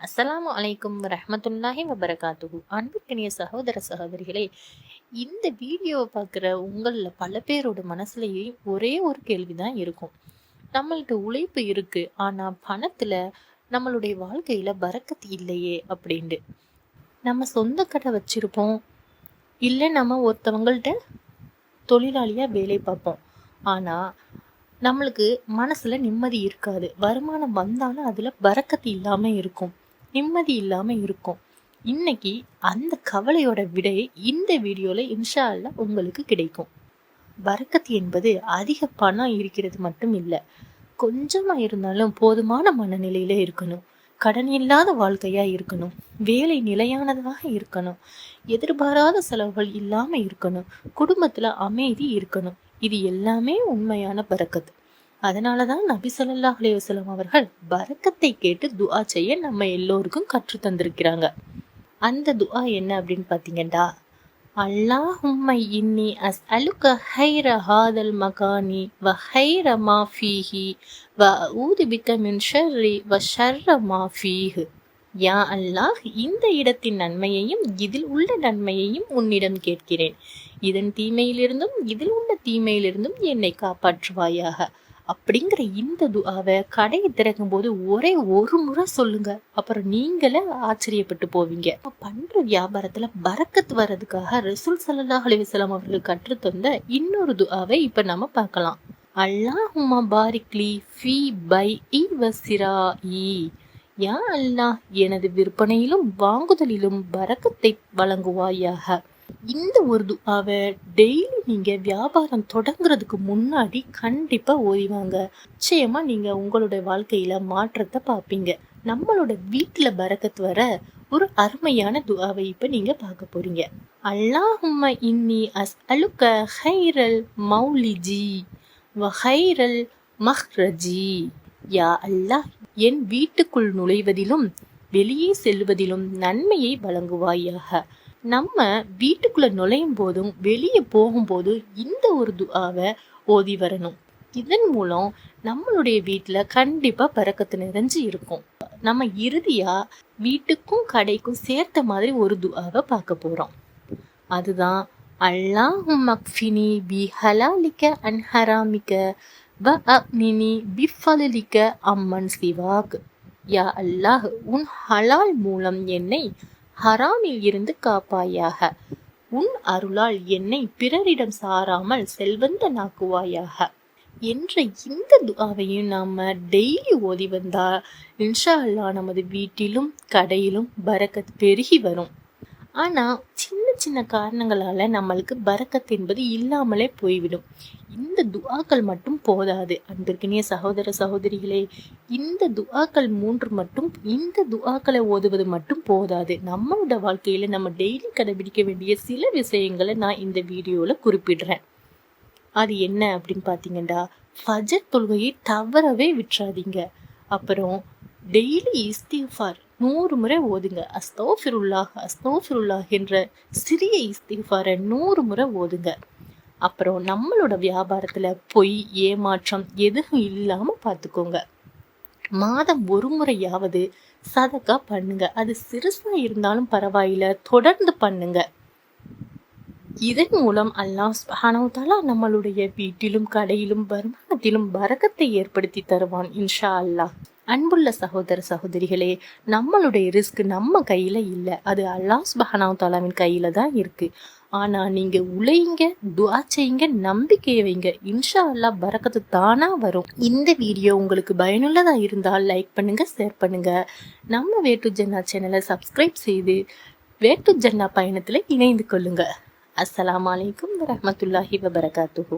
அஸ்ஸலாமு அலைக்கும் ரஹமத்துல்லாஹி வபரகாத்துஹு. அன்பிற்கினிய சகோதர சகோதரிகளே இந்த வீடியோவை பார்க்குற உங்களில் பல பேரோட மனசுலேயே ஒரே ஒரு கேள்வி தான் இருக்கும். நம்மள்ட்ட உழைப்பு இருக்குது ஆனால் பணத்தில் நம்மளுடைய வாழ்க்கையில் பறக்கத்து இல்லையே அப்படின்ட்டு. நம்ம சொந்த கடை வச்சுருப்போம் இல்லை நம்ம ஒருத்தவங்கள்ட்ட தொழிலாளியாக வேலை பார்ப்போம். ஆனால் நம்மளுக்கு மனசில் நிம்மதி இருக்காது. வருமானம் வந்தாலும் அதில் பறக்கத்து இல்லாமல் இருக்கும். நிம்மதி இல்லாமல் இருக்கும். இன்னைக்கு அந்த கவலையோட விடை இந்த வீடியோவில் இன்ஷா அல்லா உங்களுக்கு கிடைக்கும். வரக்கத்து என்பது அதிக பணம் இருக்கிறது மட்டும் இல்லை கொஞ்சமாக இருந்தாலும் போதுமான மனநிலையில இருக்கணும். கடன் இல்லாத வாழ்க்கையாக இருக்கணும். வேலை நிலையானதாக இருக்கணும். எதிர்பாராத செலவுகள் இல்லாமல் இருக்கணும். குடும்பத்தில் அமைதி இருக்கணும். இது எல்லாமே உண்மையான பறக்கத்து அதனால தான் நபி சொல்லா அலைவசலம் அவர்கள் பறக்கத்தை கேட்டு துஆ செய்ய நம்ம எல்லோருக்கும் கற்று தந்திருக்கிறாங்க. அந்த துஆ என்ன அப்படின்னு பார்த்தீங்கன்னா அல்லாஹும்மை இன்னி அஸ் அலுக்க ஹைர ஹாதல் மகானி வ ஹைர மா ஃபீஹி வ ஊது பிக்க மின் ஷர்ரி வ ஷர்ர மா ஃபீஹு. யா அல்லாஹ் இந்த இடத்தின் நன்மையையும் இதில் உள்ள நன்மையையும் உன்னிடம் கேட்கிறேன். இதன் தீமையிலிருந்தும் இதில் உள்ள தீமையிலிருந்தும் என்னை காப்பாற்றுவாயாக. அப்படிங்கிற இந்த துவாவை கடையை திறக்கும் போது ஒரே ஒரு முறை சொல்லுங்க. அப்புறம் நீங்களே ஆச்சரியப்பட்டு போவீங்க. பண்ற வியாபாரத்துல பறக்கத்து வர்றதுக்காக ரசூல் சல்லா அலிவசலாம் அவர்கள் கற்றுத்தந்த இன்னொரு துவாவை இப்ப நம்ம பார்க்கலாம். அல்லாஹுமா பாரிக்லி ஃபி பை இ வசிரா இ யா அல்லாஹ் எனது விற்பனையிலும் வாங்குதலிலும் பறக்கத்தை வழங்குவாயாக. இந்த ஒரு துவாவை டெய்லி நீங்கள் வியாபாரம் தொடங்குறதுக்கு முன்னாடி கண்டிப்பாக ஓய்வாங்க. நிச்சயமாக நீங்கள் உங்களுடைய வாழ்க்கையில் மாற்றத்தை பார்ப்பீங்க. நம்மளோட வீட்டில் பறக்கத்து வர ஒரு அருமையான துவாவை இப்போ நீங்கள் பார்க்க போகிறீங்க அல்லாஹும்ம இன்னி அஸ் அலுக்க ஹைரல் மௌலிஜி ஹைரல் மஹ்ரஜி. யா அல்லாஹ் என் வீட்டுக்குள் நுழைவதிலும் வெளியே செல்வதிலும் நன்மையை வழங்குவாயாக. நம்ம வீட்டுக்குள்ள நுழையும் போதும் வெளியே போகும்போதும் இந்த ஒரு துவாவை ஓதி வரணும். இதன் மூலம் நம்மளுடைய வீட்டில் கண்டிப்பாக பறக்கத்து நிறைஞ்சு இருக்கும். நம்ம இறுதியாக வீட்டுக்கும் கடைக்கும் சேர்த்த மாதிரி ஒரு துவாவை பார்க்க போகிறோம் அதுதான் அல்லாஹும் மக்ஃபினி பி ஹலாலிக்க அன் ஹராமிக்க வ அக்னினி பிஃபலிக்க அம்மன் சிவாக். யா அல்லாஹ் உன் ஹலால் மூலம் என்னை ஹராமில் இருந்து காப்பாயாக. உன் அருளால் என்னை பிறரிடம் சாராமல் செல்வந்த நாக்குவாயாக என்ற இந்த துவாவையும் நாம் டெய்லி ஓதி வந்தால் இன்ஷா அல்லா நமது வீட்டிலும் கடையிலும் பரக்கத் பெருகி வரும். ஆனால் சின்ன சின்ன காரணங்களால் நம்மளுக்கு பறக்கத்து என்பது இல்லாமலே போய்விடும். இந்த துவாக்கள் மட்டும் போதாது. அன்பிற்கினிய சகோதர சகோதரிகளே இந்த துவாக்கள் மூன்று மட்டும் இந்த துவாக்களை ஓதுவது மட்டும் போதாது. நம்மளோட வாழ்க்கையில் நம்ம டெய்லி கடைபிடிக்க வேண்டிய சில விஷயங்களை நான் இந்த வீடியோவில் குறிப்பிடுறேன். அது என்ன அப்படின்னு பார்த்தீங்கன்னா ஃபஜர் தொழுகையை தவறவே விட்டுறாதீங்க. அப்புறம் டெய்லி இஸ்திஃபார் நூறு முறை ஓதுங்க. அஸ்தோல்லாஹ் அஸ்தோ ஃபிருல்லாஹ் என்ற சிறிய இஸ்திஃபாரை நூறு முறை ஓதுங்க. அப்புறம் நம்மளோட வியாபாரத்தில் பொய் ஏமாற்றம் எதுவும் இல்லாமல் பார்த்துக்கோங்க மாதம் ஒரு முறையாவது சதக்கா பண்ணுங்க. அது சிறுசாக இருந்தாலும் பரவாயில்ல தொடர்ந்து பண்ணுங்க. இதன் மூலம் அல்லாஹ் ஹனவுதாலா நம்மளுடைய வீட்டிலும் கடையிலும் வருமானத்திலும் வரக்கத்தை ஏற்படுத்தி தருவான் இன்ஷா அல்லாஹ். அன்புள்ள சகோதர சகோதரிகளே நம்மளுடைய ரிஸ்க் நம்ம கையில் இல்லை. அது அல்லாஹ் சுபஹானாவ் தாலாவின் கையில் தான் இருக்குது ஆனால் நீங்கள் உழையுங்க துவா செய்யுங்க நம்பிக்கையை வைங்க. இன்ஷா அல்லா பறக்கத்து தானாக வரும். இந்த வீடியோ உங்களுக்கு பயனுள்ளதாக இருந்தால் லைக் பண்ணுங்கள் ஷேர் பண்ணுங்கள் நம்ம வேட்டு ஜன்னா சேனலை சப்ஸ்கிரைப் செய்து வேட்டு ஜன்னா பயணத்தில் இணைந்து கொள்ளுங்கள் அஸ்லாம் வலைக்கம் வரமத்துல்லாஹி வபரகாத்துஹூ.